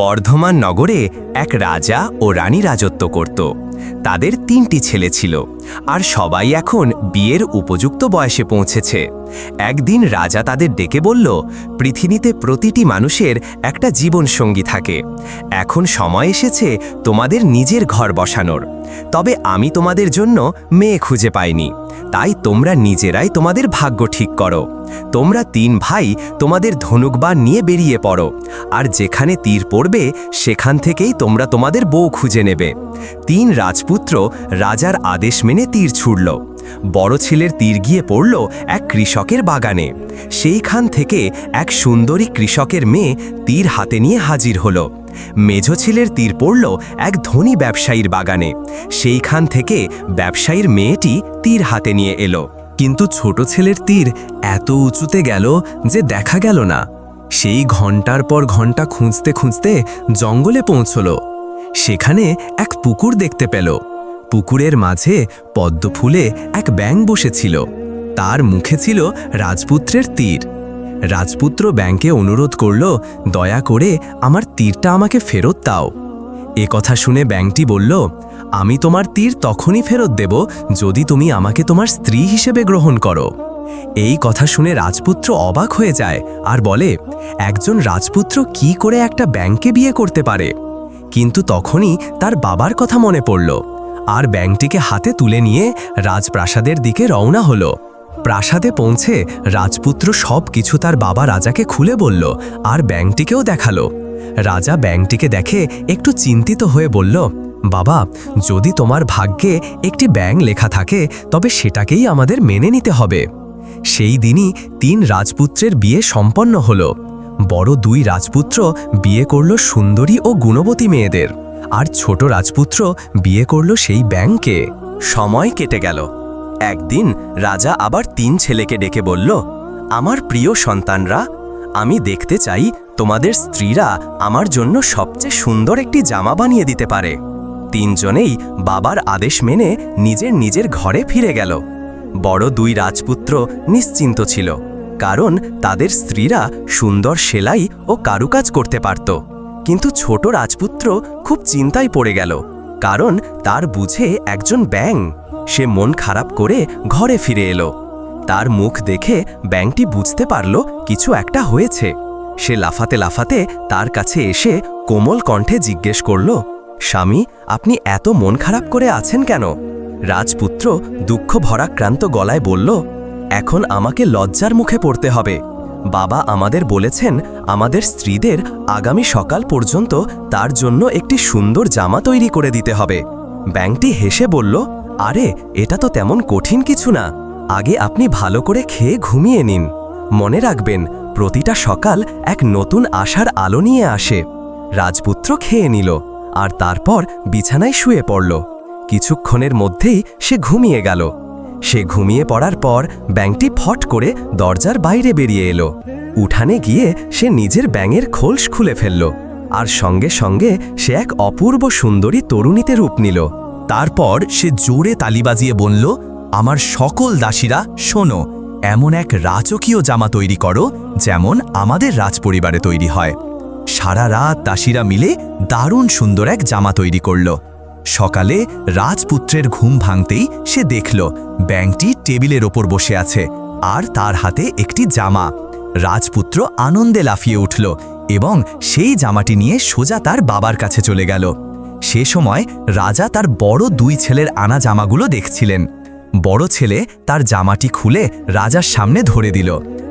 বর্ধমান নগরে এক রাজা ও রানী রাজত্ব করত। তাদের তিনটি ছেলে ছিল, আর সবাই এখন বিয়ের উপযুক্ত বয়সে পৌঁছেছে। একদিন রাজা তাদের ডেকে বলল, পৃথিবীতে প্রতিটি মানুষের একটা জীবনসঙ্গী থাকে। এখন সময় এসেছে তোমাদের নিজের ঘর বসানোর। তবে আমি তোমাদের জন্য মেয়ে খুঁজে পাইনি। তাই তোমরা নিজেরাই তোমাদের ভাগ্য ঠিক করো। তোমরা তিন ভাই তোমাদের ধনুকবাণ নিয়ে বেরিয়ে পড়ো, আর যেখানে তীর পড়বে সেখান থেকেই তোমরা তোমাদের বউ খুঁজে নেবে। তিন রাজপুত্র রাজার আদেশ মেনে তীর ছুড়ল। বড় ছেলের তীর গিয়ে পড়ল এক কৃষকের বাগানে। সেইখান থেকে এক সুন্দরী কৃষকের মেয়ে তীর হাতে নিয়ে হাজির হলো। মেঝ ছেলের তীর পড়ল এক ধনী ব্যবসায়ীর বাগানে। সেইখান থেকে ব্যবসায়ীর মেয়েটি তীর হাতে নিয়ে এলো। কিন্তু ছোট ছেলের তীর এত উঁচুতে গেল যে দেখা গেল না। সেই ঘণ্টার পর ঘণ্টা খুঁজতে খুঁজতে জঙ্গলে পৌঁছল। সেখানে এক পুকুর দেখতে পেল। পুকুরের মাঝে পদ্ম ফুলে এক ব্যাং বসেছিল। তার মুখে ছিল রাজপুত্রের তীর। রাজপুত্র ব্যাংকে অনুরোধ করল, দয়া করে আমার তীরটা আমাকে ফেরত দাও। এ কথা শুনে ব্যাংকটি বলল, আমি তোমার তীর তখনই ফেরত দেব যদি তুমি আমাকে তোমার স্ত্রী হিসেবে গ্রহণ করো। এই কথা শুনে রাজপুত্র অবাক হয়ে যায় আর বলে, একজন রাজপুত্র কি করে একটা ব্যাংকে বিয়ে করতে পারে? কিন্তু তখনই তার বাবার কথা মনে পড়ল আর ব্যাংকটিকে হাতে তুলে নিয়ে রাজপ্রাসাদের দিকে রওনা হলো। প্রাসাদে পৌঁছে রাজপুত্র সব কিছু তার বাবা রাজাকে খুলে বলল আর ব্যাংকটিকেও দেখাল। রাজা ব্যাংকটিকে দেখে একটু চিন্তিত হয়ে বলল, বাবা, যদি তোমার ভাগ্যে একটি ব্যাং লেখা থাকে, তবে সেটাকেই আমাদের মেনে নিতে হবে। সেই দিনই তিন রাজপুত্রের বিয়ে সম্পন্ন হল। বড় দুই রাজপুত্র বিয়ে করল সুন্দরী ও গুণবতী মেয়েদের। আর ছোট রাজপুত্র বিয়ে করল সেই ব্যাংকে। সময় কেটে গেল। একদিন রাজা আবার তিন ছেলেকে ডেকে বলল, আমার প্রিয় সন্তানরা, আমি দেখতে চাই তোমাদের স্ত্রীরা আমার জন্য সবচেয়ে সুন্দর একটি জামা বানিয়ে দিতে পারে। তিনজনেই বাবার আদেশ মেনে নিজের নিজের ঘরে ফিরে গেল। বড় দুই রাজপুত্র নিশ্চিন্ত ছিল। কারণ তাদের স্ত্রীরা সুন্দর সেলাই ও কারুকাজ করতে পারত। কিন্তু ছোট রাজপুত্র খুব চিন্তায় পড়ে গেল, কারণ তার বুঝে একজন ব্যাং। সে মন খারাপ করে ঘরে ফিরে এলো। তার মুখ দেখে ব্যাংটি বুঝতে পারল কিছু একটা হয়েছে। সে লাফাতে লাফাতে তার কাছে এসে কোমল কণ্ঠে জিজ্ঞেস করল, স্বামী, আপনি এত মন খারাপ করে আছেন কেন? রাজপুত্র দুঃখ ভরাক্রান্ত গলায় বলল এখন আমাকে লজ্জার মুখে পড়তে হবে। বাবা আমাদের বলেছেন, আমাদের স্ত্রীদের আগামী সকাল পর্যন্ত তার জন্য একটি সুন্দর জামা তৈরি করে দিতে হবে। ব্যাংকটি হেসে বলল, আরে, এটা তো তেমন কঠিন কিছু না। আগে আপনি ভালো করে খেয়ে ঘুমিয়ে নিন। মনে রাখবেন, প্রতিটা সকাল এক নতুন আশার আলো নিয়ে আসে। রাজপুত্র খেয়ে নিল, আর তারপর বিছানায় শুয়ে পড়ল। কিছুক্ষণের মধ্যেই সে ঘুমিয়ে গেল। সে ঘুমিয়ে পড়ার পর ব্যাংকটি ফট করে দরজার বাইরে বেরিয়ে এলো। উঠানে গিয়ে সে নিজের ব্যাঙের খোলস খুলে ফেলল আর সঙ্গে সঙ্গে সে এক অপূর্ব সুন্দরী তরুণীতে রূপ নিল। তারপর সে জোরে তালি বাজিয়ে বলল, আমার সকল দাসীরা, শোনো, এমন এক রাজকীয় জামা তৈরি করো যেমন আমাদের রাজপরিবারে তৈরি হয়। সারা রাত দাসীরা মিলে দারুণ সুন্দর এক জামা তৈরি করল। সকালে রাজপুত্রের ঘুম ভাঙতেই সে দেখল ব্যাংকটি টেবিলের ওপর বসে আছে আর তার হাতে একটি জামা। রাজপুত্র আনন্দে লাফিয়ে উঠল এবং সেই জামাটি নিয়ে সোজা তার বাবার কাছে চলে গেল। সে সময় রাজা তার বড় দুই ছেলের আনা জামাগুলো দেখছিলেন। বড় ছেলে তার জামাটি খুলে রাজার সামনে ধরে দিল।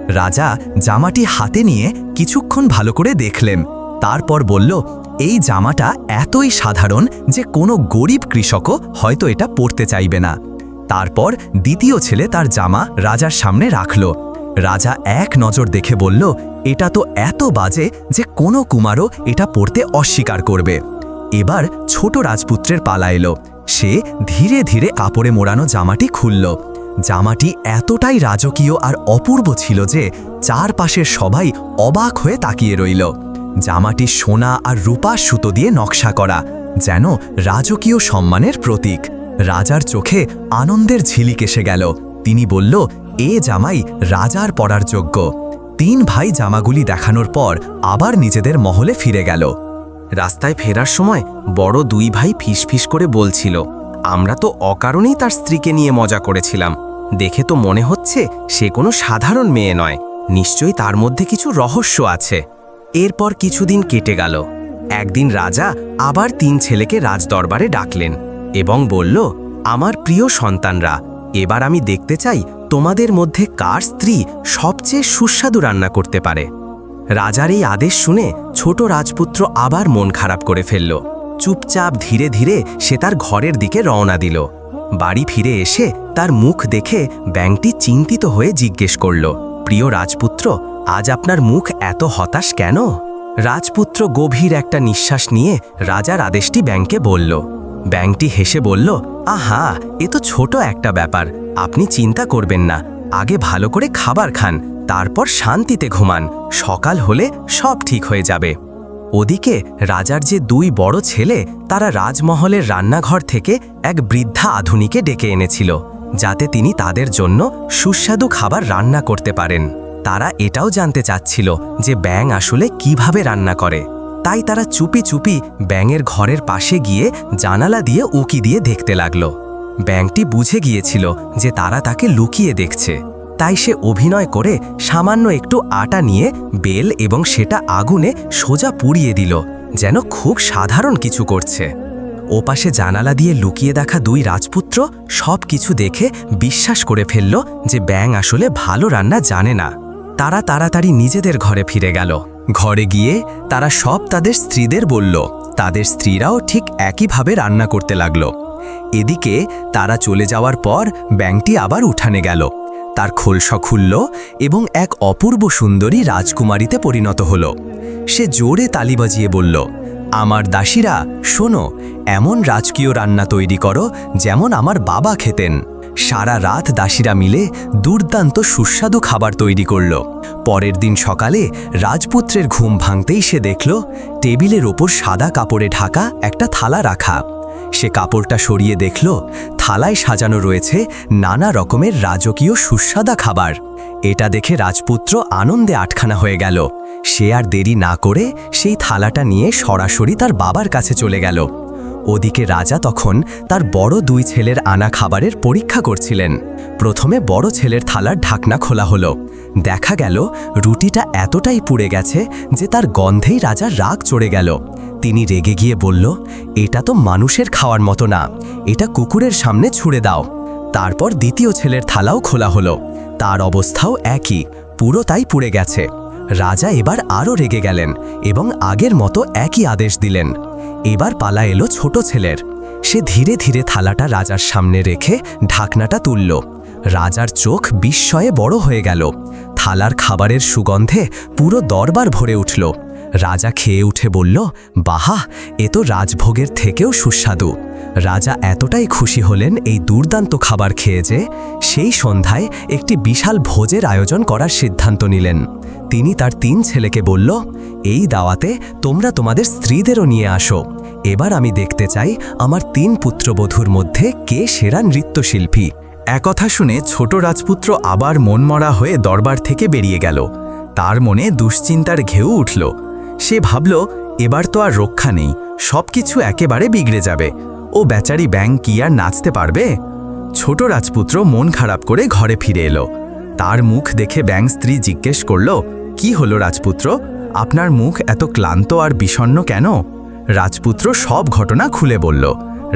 রাজা জামাটি হাতে নিয়ে কিছুক্ষণ ভালো করে দেখলেন। তারপর বলল, এই জামাটা এতই সাধারণ যে কোনো গরিব কৃষকও হয়তো এটা পরতে চাইবে না। তারপর দ্বিতীয় ছেলে তার জামা রাজার সামনে রাখল। রাজা এক নজর দেখে বলল, এটা তো এত বাজে যে কোনো কুমারও এটা পড়তে অস্বীকার করবে। এবার ছোট রাজপুত্রের পালা এলো। সে ধীরে ধীরে কাপড়ে মোড়ানো জামাটি খুলল। জামাটি এতটাই রাজকীয় আর অপূর্ব ছিল যে চারপাশের সবাই অবাক হয়ে তাকিয়ে রইল। জামাটি সোনা আর রূপা সুতো দিয়ে নকশা করা, যেন রাজকীয় সম্মানের প্রতীক। রাজার চোখে আনন্দের ঝিলিক এসে গেল। তিনি বলল, এ জামাই রাজার পড়ার যোগ্য। তিন ভাই জামাগুলি দেখানোর পর আবার নিজেদের মহলে ফিরে গেল। রাস্তায় ফেরার সময় বড় দুই ভাই ফিসফিস করে বলছিল, আমরা তো অকারণেই তার স্ত্রীকে নিয়ে মজা করেছিলাম। দেখে তো মনে হচ্ছে সে কোনো সাধারণ মেয়ে নয়। নিশ্চয়ই তার মধ্যে কিছু রহস্য আছে। এরপর কিছুদিন কেটে গেল। একদিন রাজা আবার তিন ছেলেকে রাজদরবারে ডাকলেন এবং বলল, আমার প্রিয় সন্তানরা, এবার আমি দেখতে চাই তোমাদের মধ্যে কার স্ত্রী সবচেয়ে সুস্বাদু রান্না করতে পারে? রাজার এই আদেশ শুনে ছোট রাজপুত্র আবার মন খারাপ করে ফেলল। চুপচাপ ধীরে ধীরে সে তার ঘরের দিকে রওনা দিল। বাড়ি ফিরে এসে তার মুখ দেখে ব্যাংকটি চিন্তিত হয়ে জিজ্ঞেস করল, প্রিয় রাজপুত্র আজ আপনার মুখ এত হতাশ কেন? রাজপুত্র গভীর একটা নিঃশ্বাস নিয়ে রাজার আদেশটি ব্যাংকে বলল। ব্যাংকটি হেসে বলল, আহা, এ তো ছোট একটা ব্যাপার। আপনি চিন্তা করবেন না। আগে ভালো করে খাবার খান, তারপর শান্তিতে ঘুমান। সকাল হলে সব ঠিক হয়ে যাবে। ওদিকে রাজার যে দুই বড় ছেলে, তারা রাজমহলের রান্নাঘর থেকে এক বৃদ্ধা আধুনিকে ডেকে এনেছিল, যাতে তিনি তাদের জন্য সুস্বাদু খাবার রান্না করতে পারেন। তারা এটাও জানতে চাচ্ছিল যে ব্যাং আসলে কীভাবে রান্না করে। তাই তারা চুপি চুপি ব্যাঙের ঘরের পাশে গিয়ে জানালা দিয়ে উকি দিয়ে দেখতে লাগল। ব্যাংকটি বুঝে গিয়েছিল যে তারা তাকে লুকিয়ে দেখছে। তাই সে অভিনয় করে সামান্য একটু আটা নিয়ে বেল এবং সেটা আগুনে সোজা পুড়িয়ে দিল, যেন খুব সাধারণ কিছু করছে। ওপাশে জানালা দিয়ে লুকিয়ে দেখা দুই রাজপুত্র সব কিছু দেখে বিশ্বাস করে ফেলল যে ব্যাং আসলে ভালো রান্না জানে না। তারা তাড়াতাড়ি নিজেদের ঘরে ফিরে গেল। ঘরে গিয়ে তারা সব তাদের স্ত্রীদের বলল, তাদের স্ত্রীরাও ঠিক একইভাবে রান্না করতে লাগল। এদিকে তারা চলে যাওয়ার পর ব্যাংকটি আবার উঠানে গেল। তার খোলসা খুলল এবং এক অপূর্ব সুন্দরী রাজকুমারীতে পরিণত হল। সে জোরে তালি বাজিয়ে বলল, আমার দাসীরা, শোনো, এমন রাজকীয় রান্না তৈরি করো যেমন আমার বাবা খেতেন। সারা রাত দাসীরা মিলে দুর্দান্ত সুস্বাদু খাবার তৈরি করল। পরের দিন সকালে রাজপুত্রের ঘুম ভাঙতেই সে দেখল, টেবিলের ওপর সাদা কাপড়ে ঢাকা একটা থালা রাখা। সে কাপড়টা সরিয়ে দেখল, থালায় সাজানো রয়েছে নানা রকমের রাজকীয় সুস্বাদা খাবার। এটা দেখে রাজপুত্র আনন্দে আটখানা হয়ে গেল। সে আর দেরি না করে সেই থালাটা নিয়ে সরাসরি তার বাবার কাছে চলে গেল। ওদিকে রাজা তখন তার বড় দুই ছেলের আনা খাবারের পরীক্ষা করছিলেন। প্রথমে বড় ছেলের থালার ঢাকনা খোলা হলো। দেখা গেল, রুটিটা এতটাই পুড়ে গেছে যে তার গন্ধেই রাজার রাগ চড়ে গেল। তিনি রেগে গিয়ে বলল, এটা তো মানুষের খাওয়ার মতো না। এটা কুকুরের সামনে ছুঁড়ে দাও। তারপর দ্বিতীয় ছেলের থালাও খোলা হলো। তার অবস্থাও একই, পুরো তাই পুড়ে গেছে। রাজা এবার আরও রেগে গেলেন এবং আগের মতো একই আদেশ দিলেন। এবার পালা এলো ছোট ছেলের। সে ধীরে ধীরে থালাটা রাজার সামনে রেখে ঢাকনাটা তুলল। রাজার চোখ বিস্ময়ে বড় হয়ে গেল। থালার খাবারের সুগন্ধে পুরো দরবার ভরে উঠল। রাজা খেয়ে উঠে বলল, বাহা, এ তো রাজভোগের থেকেও সুস্বাদু। রাজা এতটাই খুশি হলেন এই দুর্দান্ত খাবার খেয়ে যে সেই সন্ধ্যায় একটি বিশাল ভোজের আয়োজন করার সিদ্ধান্ত নিলেন। তিনি তার তিন ছেলেকে বলল, এই দাওয়াতে তোমরা তোমাদের স্ত্রীদেরও নিয়ে আসো। এবার আমি দেখতে চাই আমার তিন পুত্রবধূর মধ্যে কে সেরা নৃত্যশিল্পী? একথা শুনে ছোট রাজপুত্র আবার মনমরা হয়ে দরবার থেকে বেরিয়ে গেল। তার মনে দুশ্চিন্তার ঘেউ উঠল। সে ভাবল, এবার তো আর রক্ষা নেই। সব কিছু একেবারে বিগড়ে যাবে। ও বেচারি ব্যাং কি আর নাচতে পারবে? ছোট রাজপুত্র মন খারাপ করে ঘরে ফিরে এলো। তার মুখ দেখে ব্যাং স্ত্রী জিজ্ঞেস করল, কি হলো রাজপুত্র? আপনার মুখ এত ক্লান্ত আর বিষণ্ণ কেন? রাজপুত্র সব ঘটনা খুলে বলল,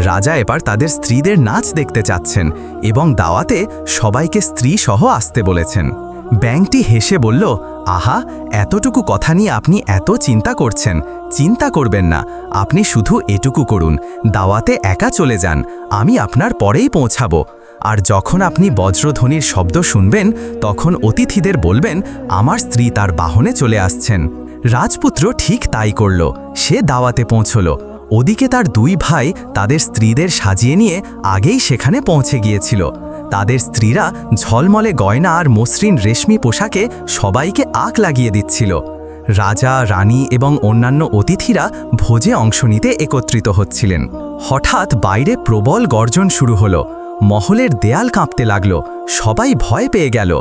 রাজা এবার তাদের স্ত্রীদের নাচ দেখতে চাচ্ছেন এবং দাওয়াতে সবাইকে স্ত্রী সহ আসতে বলেছেন। ব্যাংকটি হেসে বলল, আহা, এতটুকু কথা নিয়ে আপনি এত চিন্তা করছেন। চিন্তা করবেন না, আপনি শুধু এটুকু করুন। দাওয়াতে একা চলে যান, আমি আপনার পরেই পৌঁছাবো। আর যখন আপনি বজ্রধ্বনির শব্দ শুনবেন, তখন অতিথিদের বলবেন, আমার স্ত্রী তার বাহনে চলে আসছেন। রাজপুত্র ঠিক তাই করল, সে দাওয়াতে পৌঁছল। ওদিকে তার দুই ভাই তাদের স্ত্রীদের সাজিয়ে নিয়ে আগেই সেখানে পৌঁছে গিয়েছিল। তাদের স্ত্রীরা ঝলমলে গয়না আর মসৃণ রেশমি পোশাকে সবাইকে আক লাগিয়ে দিচ্ছিল। রাজা, রানী এবং অন্যান্য অতিথিরা ভোজে অংশ নিতে একত্রিত হচ্ছিলেন। হঠাৎ বাইরে প্রবল গর্জন শুরু হলো। মহলের দেয়াল কাঁপতে লাগল। সবাই ভয় পেয়ে গেল।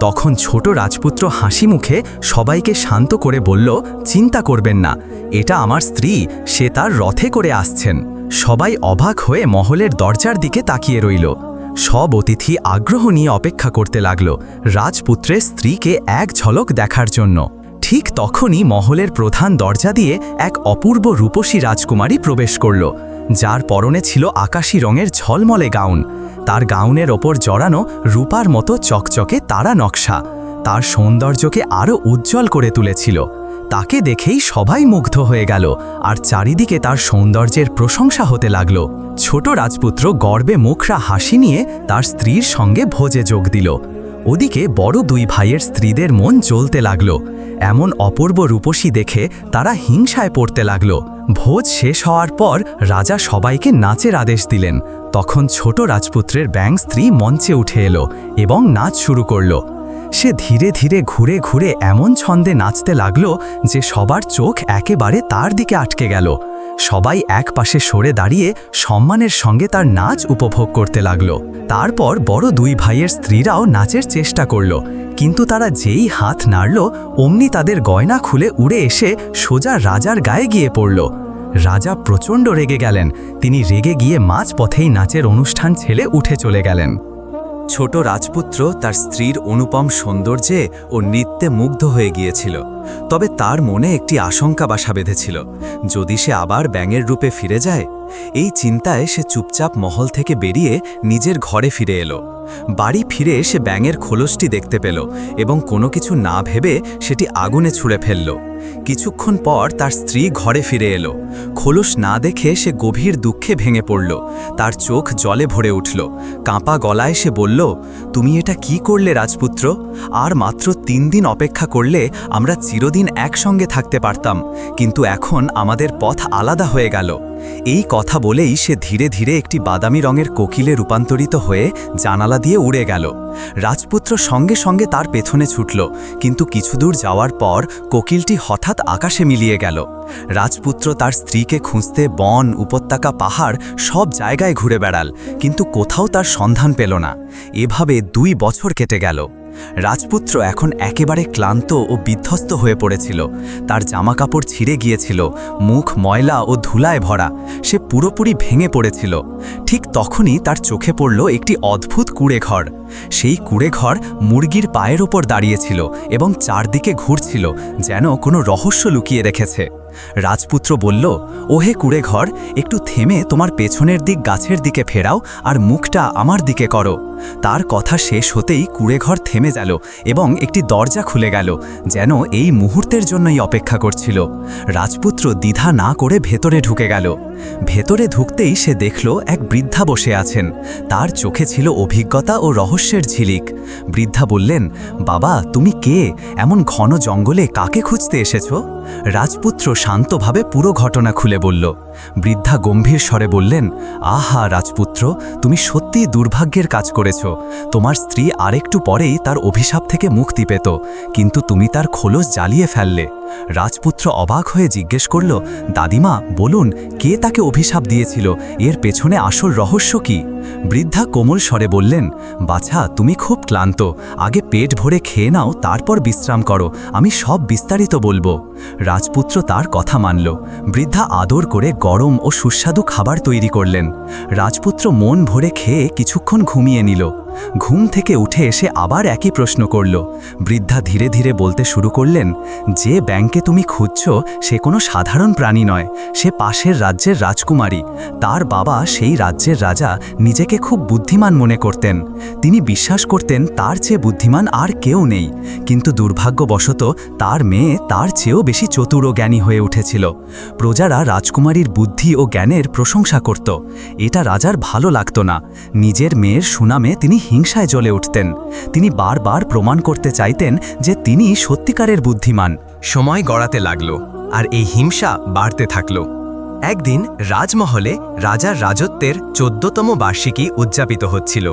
তখন ছোট রাজপুত্র হাসি মুখে সবাইকে শান্ত করে বলল, চিন্তা করবেন না। এটা আমার স্ত্রী। সে তার রথে করে আসছেন। সবাই অবাক হয়ে মহলের দরজার দিকে তাকিয়ে রইল। সব অতিথি আগ্রহ নিয়ে অপেক্ষা করতে লাগল রাজপুত্রের স্ত্রীকে এক ঝলক দেখার জন্য। ঠিক তখনই মহলের প্রধান দরজা দিয়ে এক অপূর্ব রূপসী রাজকুমারী প্রবেশ করল, যার পরনে ছিল আকাশী রঙের ঝলমলে গাউন। তার গাউনের ওপর জড়ানো রূপার মতো চকচকে তারা নকশা। তার সৌন্দর্যকে আরও উজ্জ্বল করে তুলেছিল। তাকে দেখেই সবাই মুগ্ধ হয়ে গেল, আর চারিদিকে তার সৌন্দর্যের প্রশংসা হতে লাগল। ছোট রাজপুত্র গর্বে মুখরা হাসি নিয়ে তার স্ত্রীর সঙ্গে ভোজে যোগ দিল। ওদিকে বড় দুই ভাইয়ের স্ত্রীদের মন জ্বলতে লাগল। এমন অপূর্ব রূপসী দেখে তারা হিংসায় পড়তে লাগল। ভোজ শেষ হওয়ার পর রাজা সবাইকে নাচের আদেশ দিলেন। তখন ছোট রাজপুত্রের ব্যাং স্ত্রী মঞ্চে উঠে এলো এবং নাচ শুরু করল। সে ধীরে ধীরে ঘুরে ঘুরে এমন ছন্দে নাচতে লাগল যে সবার চোখ একেবারে তার দিকে আটকে গেল। সবাই এক পাশে সরে দাঁড়িয়ে সম্মানের সঙ্গে তার নাচ উপভোগ করতে লাগল। তারপর বড় দুই ভাইয়ের স্ত্রীরাও নাচের চেষ্টা করল, কিন্তু তারা যেই হাত নাড়ল, অমনি তাদের গয়না খুলে উড়ে এসে সোজা রাজার গায়ে গিয়ে পড়ল। রাজা প্রচণ্ড রেগে গেলেন। তিনি রেগে গিয়ে মাঝ পথেই নাচের অনুষ্ঠান ছেলে উঠে চলে গেলেন। ছোট রাজপুত্র তার স্ত্রীর অনুপম সৌন্দর্যে ও নৃত্যে মুগ্ধ হয়ে গিয়েছিল। তবে তার মনে একটি আশঙ্কা বাসা বেঁধেছিল। যদি সে আবার ব্যাঙের রূপে ফিরে যায়, এই চিন্তায় সে চুপচাপ মহল থেকে বেরিয়ে নিজের ঘরে ফিরে এলো। বাড়ি ফিরে সে ব্যাঙের খোলসটি দেখতে পেল এবং কোনো কিছু না ভেবে সেটি আগুনে ছুঁড়ে ফেলল। কিছুক্ষণ পর তার স্ত্রী ঘরে ফিরে এলো। খোলস না দেখে সে গভীর দুঃখে ভেঙে পড়ল। তার চোখ জলে ভরে উঠল। কাঁপা গলায় সে বলল, তুমি এটা কি করলে রাজপুত্র? আর মাত্র তিন দিন অপেক্ষা করলে আমরা চিরদিন একসঙ্গে থাকতে পারতাম, কিন্তু এখন আমাদের পথ আলাদা হয়ে গেল। এই কথা বলেই সে ধীরে ধীরে একটি বাদামি রঙের কোকিলে রূপান্তরিত হয়ে জানালা দিয়ে উড়ে গেল। রাজপুত্র সঙ্গে সঙ্গে তার পেছনে ছুটল, কিন্তু কিছু দূর যাওয়ার পর কোকিলটি হঠাৎ আকাশে মিলিয়ে গেল। রাজপুত্র তার স্ত্রীকে খুঁজতে বন, উপত্যকা, পাহাড়, সব জায়গায় ঘুরে বেড়াল, কিন্তু কোথাও তার সন্ধান পেল না। এভাবে দুই বছর কেটে গেল। রাজপুত্র এখন একেবারে ক্লান্ত ও বিধ্বস্ত হয়ে পড়েছিল। তার জামাকাপড় ছিঁড়ে গিয়েছিল, মুখ ময়লা ও ধুলায় ভরা, সে পুরোপুরি ভেঙে পড়েছিল। ঠিক তখনই তার চোখে পড়ল একটি অদ্ভুত কুড়েঘর। সেই কুড়েঘর মুরগির পায়ের ওপর দাঁড়িয়েছিল এবং চারদিকে ঘুরছিল, যেন কোনো রহস্য লুকিয়ে রেখেছে। রাজপুত্র বলল, ওহে কুড়ে ঘর একটু থেমে তোমার পেছনের দিক গাছের দিকে ফেরাও আর মুখটা আমার দিকে করো। তার কথা শেষ হতেই কুড়েঘর থেমে গেল এবং একটি দরজা খুলে গেল, যেন এই মুহূর্তের জন্যই অপেক্ষা করছিল। রাজপুত্র দ্বিধা না করে ভেতরে ঢুকে গেল। ভেতরে ঢুকতেই সে দেখল এক বৃদ্ধা বসে আছেন। তার চোখে ছিল অভিজ্ঞতা ও রহস্যের ঝিলিক। বৃদ্ধা বললেন, বাবা, তুমি কে? এমন ঘন জঙ্গলে কাকে খুঁজতে এসেছ? রাজপুত্র শান্তভাবে পুরো ঘটনা খুলে বলল বৃদ্ধা গম্ভীর স্বরে বললেন, আহা রাজপুত্র, তুমি সত্যিই দুর্ভাগ্যের কাজ করেছ। তোমার স্ত্রী আরেকটু পরেই তার অভিশাপ থেকে মুক্তি পেত, কিন্তু তুমি তার খোলস জ্বালিয়ে ফেললে। রাজপুত্র অবাক হয়ে জিজ্ঞেস করল, দাদিমা, বলুন, কে তাকে অভিশাপ দিয়েছিল? এর পেছনে আসল রহস্য কি? বৃদ্ধা কোমল স্বরে বললেন, বাছা, তুমি খুব ক্লান্ত। আগে পেট ভরে খেয়ে নাও, তারপর বিশ্রাম করো। আমি সব বিস্তারিত বলব। রাজপুত্র তার কথা মানল। বৃদ্ধা আদর করে গরম ও সুস্বাদু খাবার তৈরি করলেন। রাজপুত্র মন ভরে খেয়ে কিছুক্ষণ ঘুমিয়ে নিল। ঘুম থেকে উঠে এসে আবার একই প্রশ্ন করল। বৃদ্ধা ধীরে ধীরে বলতে শুরু করলেন, যে ব্যাংকে তুমি খুঁজছ, সে কোনো সাধারণ প্রাণী নয়। সে পাশের রাজ্যের রাজকুমারী। তার বাবা সেই রাজ্যের রাজা, নিজেকে খুব বুদ্ধিমান মনে করতেন। তিনি বিশ্বাস করতেন তার চেয়ে বুদ্ধিমান আর কেউ নেই। কিন্তু দুর্ভাগ্যবশত তার মেয়ে তার চেয়েও বেশি চতুর ও জ্ঞানী হয়ে উঠেছিল। প্রজারা রাজকুমারীর বুদ্ধি ও জ্ঞানের প্রশংসা করত। এটা রাজার ভালো লাগত না। নিজের মেয়ের সুনামে তিনি হিংসায় জ্বলে উঠতেন। তিনি বারবার প্রমাণ করতে চাইতেন যে তিনি সত্যিকারের বুদ্ধিমান। সময় গড়াতে লাগল আর এই হিংসা বাড়তে থাকল। একদিন রাজমহলে রাজার রাজত্বের চোদ্দতম বার্ষিকী উদযাপিত হচ্ছিল।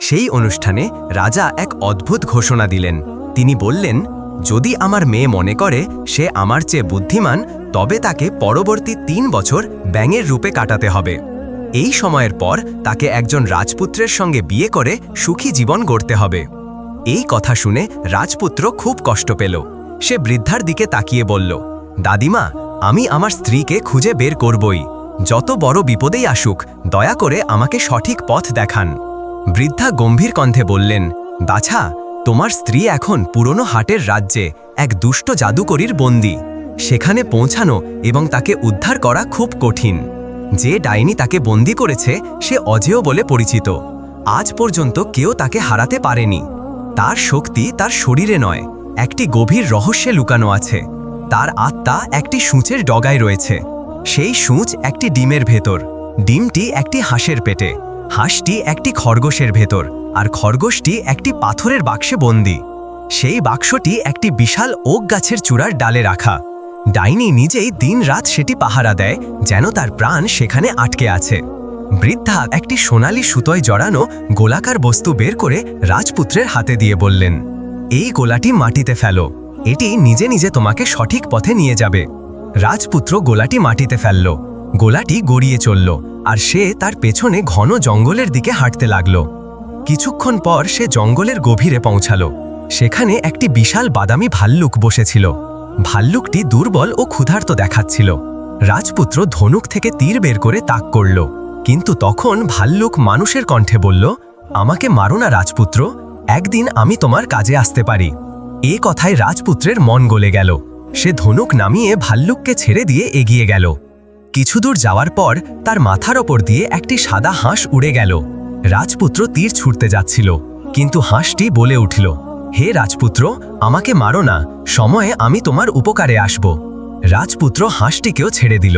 সেই অনুষ্ঠানে রাজা এক অদ্ভুত ঘোষণা দিলেন। তিনি বললেন, যদি আমার মেয়ে মনে করে সে আমার চেয়ে বুদ্ধিমান, তবে তাকে পরবর্তী তিন বছর ব্যাঙের রূপে কাটাতে হবে। এই সময়ের পর তাকে একজন রাজপুত্রের সঙ্গে বিয়ে করে সুখী জীবন গড়তে হবে। এই কথা শুনে রাজপুত্র খুব কষ্ট পেল। সে বৃদ্ধার দিকে তাকিয়ে বলল, দাদিমা, আমি আমার স্ত্রীকে খুঁজে বের করবই। যত বড় বিপদেই আসুক, দয়া করে আমাকে সঠিক পথ দেখান। বৃদ্ধা গম্ভীর কণ্ঠে বললেন, বাছা, তোমার স্ত্রী এখন পুরনো হাটের রাজ্যে এক দুষ্ট জাদুকরীর বন্দী। সেখানে পৌঁছানো এবং তাকে উদ্ধার করা খুব কঠিন। যে ডাইনি তাকে বন্দি করেছে, সে অজেয় বলে পরিচিত। আজ পর্যন্ত কেউ তাকে হারাতে পারেনি। তার শক্তি তার শরীরে নয়, একটি গভীর রহস্যে লুকানো আছে। তার আত্মা একটি সূঁচের ডগায় রয়েছে। সেই সূঁচ একটি ডিমের ভেতর। ডিমটি একটি হাঁসের পেটে। হাঁসটি একটি খরগোশের ভেতর। আর খরগোশটি একটি পাথরের বাক্সে বন্দি। সেই বাক্সটি একটি বিশাল ওক গাছের চূড়ার ডালে রাখা। ডাইনি নিজেই দিনরাত সেটি পাহারা দেয়, যেন তার প্রাণ সেখানে আটকে আছে। বৃদ্ধা একটি সোনালি সুতোয় জড়ানো গোলাকার বস্তু বের করে রাজপুত্রের হাতে দিয়ে বললেন, এই গোলাটি মাটিতে ফেলো, এটি নিজে নিজে তোমাকে সঠিক পথে নিয়ে যাবে। রাজপুত্র গোলাটি মাটিতে ফেলল, গোলাটি গড়িয়ে চলল, আর সে তার পেছনে ঘন জঙ্গলের দিকে হাঁটতে লাগল। কিছুক্ষণ পর সে জঙ্গলের গভীরে পৌঁছাল, সেখানে একটি বিশাল বাদামি ভাল্লুক বসেছিল। ভাল্লুকটি দুর্বল ও ক্ষুধার্ত দেখাচ্ছিল। রাজপুত্র ধনুক থেকে তীর বের করে তাক করল। কিন্তু তখন ভাল্লুক মানুষের কণ্ঠে বলল, আমাকে মারো না রাজপুত্র, একদিন আমি তোমার কাজে আসতে পারি। এ কথায় রাজপুত্রের মন গলে গেল। সে ধনুক নামিয়ে ভাল্লুককে ছেড়ে দিয়ে এগিয়ে গেল। কিছুদূর যাওয়ার পর তার মাথার ওপর দিয়ে একটি সাদা হাঁস উড়ে গেল। রাজপুত্র তীর ছুটতে যাচ্ছিল, কিন্তু হাঁসটি বলে উঠল হে রাজপুত্র, আমাকে মারো না, সময়ে আমি তোমার উপকারে আসব। রাজপুত্র হাঁসটিকেও ছেড়ে দিল।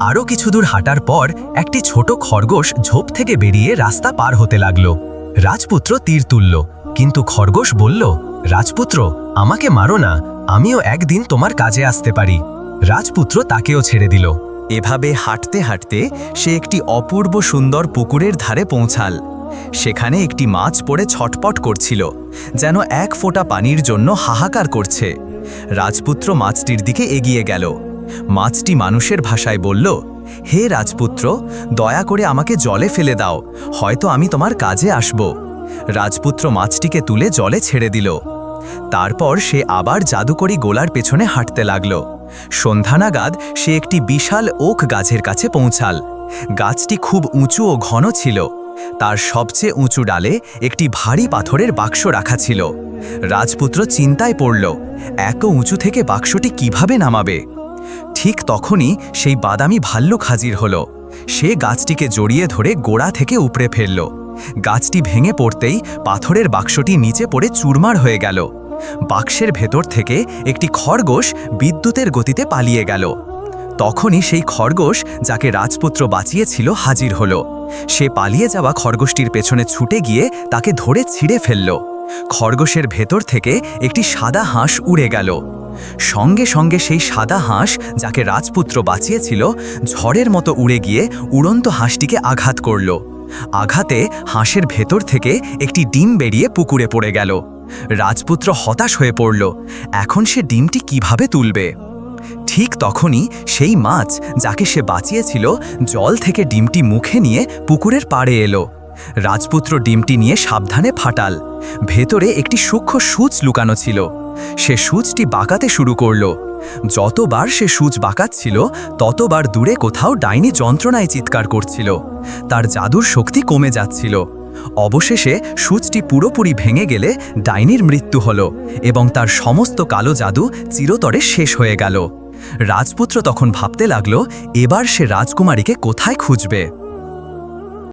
আরও কিছুদূর হাঁটার পর একটি ছোট খরগোশ ঝোপ থেকে বেরিয়ে রাস্তা পার হতে লাগল। রাজপুত্র তীর তুলল, কিন্তু খরগোশ বলল, রাজপুত্র, আমাকে মারো না, আমিও একদিন তোমার কাজে আসতে পারি। রাজপুত্র তাকেও ছেড়ে দিল। এভাবে হাঁটতে হাঁটতে সে একটি অপূর্ব সুন্দর পুকুরের ধারে পৌঁছাল। সেখানে একটি মাছ পড়ে ছটপট করছিল, যেন এক ফোঁটা পানির জন্য হাহাকার করছে। রাজপুত্র মাছটির দিকে এগিয়ে গেল। মাছটি মানুষের ভাষায় বলল, হে রাজপুত্র, দয়া করে আমাকে জলে ফেলে দাও, হয়তো আমি তোমার কাজে আসব। রাজপুত্র মাছটিকে তুলে জলে ছেড়ে দিল। তারপর সে আবার জাদুকরি গোলার পেছনে হাঁটতে লাগল। সন্ধ্যা নাগাদ সে একটি বিশাল ওক গাছের কাছে পৌঁছাল। গাছটি খুব উঁচু ও ঘন ছিল। তার সবচেয়ে উঁচু ডালে একটি ভারী পাথরের বাক্স রাখা ছিল। রাজপুত্র চিন্তায় পড়ল, এত উঁচু থেকে বাক্সটি কীভাবে নামাবে? ঠিক তখনই সেই বাদামি ভাল্লুক হাজির হল। সে গাছটিকে জড়িয়ে ধরে গোড়া থেকে উপড়ে ফেলল। গাছটি ভেঙে পড়তেই পাথরের বাক্সটি নিচে পড়ে চুরমার হয়ে গেল। বাক্সের ভেতর থেকে একটি খরগোশ বিদ্যুতের গতিতে পালিয়ে গেল। তখনই সেই খরগোশ যাকে রাজপুত্র বাঁচিয়েছিল হাজির হল। সে পালিয়ে যাওয়া খরগোশটির পেছনে ছুটে গিয়ে তাকে ধরে ছিঁড়ে ফেলল। খরগোশের ভেতর থেকে একটি সাদা হাঁস উড়ে গেল। সঙ্গে সঙ্গে সেই সাদা হাঁস যাকে রাজপুত্র বাঁচিয়েছিল ঝড়ের মতো উড়ে গিয়ে উড়ন্ত হাঁসটিকে আঘাত করল। আঘাতে হাঁসের ভেতর থেকে একটি ডিম বেরিয়ে পুকুরে পড়ে গেল। রাজপুত্র হতাশ হয়ে পড়ল। এখন সে ডিমটি কীভাবে তুলবে? ঠিক তখনই সেই মাছ যাকে সে বাঁচিয়েছিল জল থেকে ডিমটি মুখে নিয়ে পুকুরের পাড়ে এলো। রাজপুত্র ডিমটি নিয়ে সাবধানে ফাটাল। ভেতরে একটি সূক্ষ্ম সূচ লুকানো ছিল। সে সূচটি বাঁকাতে শুরু করল। যতবার সে সূচ বাঁকাচ্ছিল, ততবার দূরে কোথাও ডাইনি যন্ত্রণায় চিৎকার করছিল। তার জাদুর শক্তি কমে যাচ্ছিল। অবশেষে সূচটি পুরোপুরি ভেঙে গেলে ডাইনির মৃত্যু হল এবং তার সমস্ত কালো জাদু চিরতরে শেষ হয়ে গেল। রাজপুত্র তখন ভাবতে লাগল, এবার সে রাজকুমারীকে কোথায় খুঁজবে?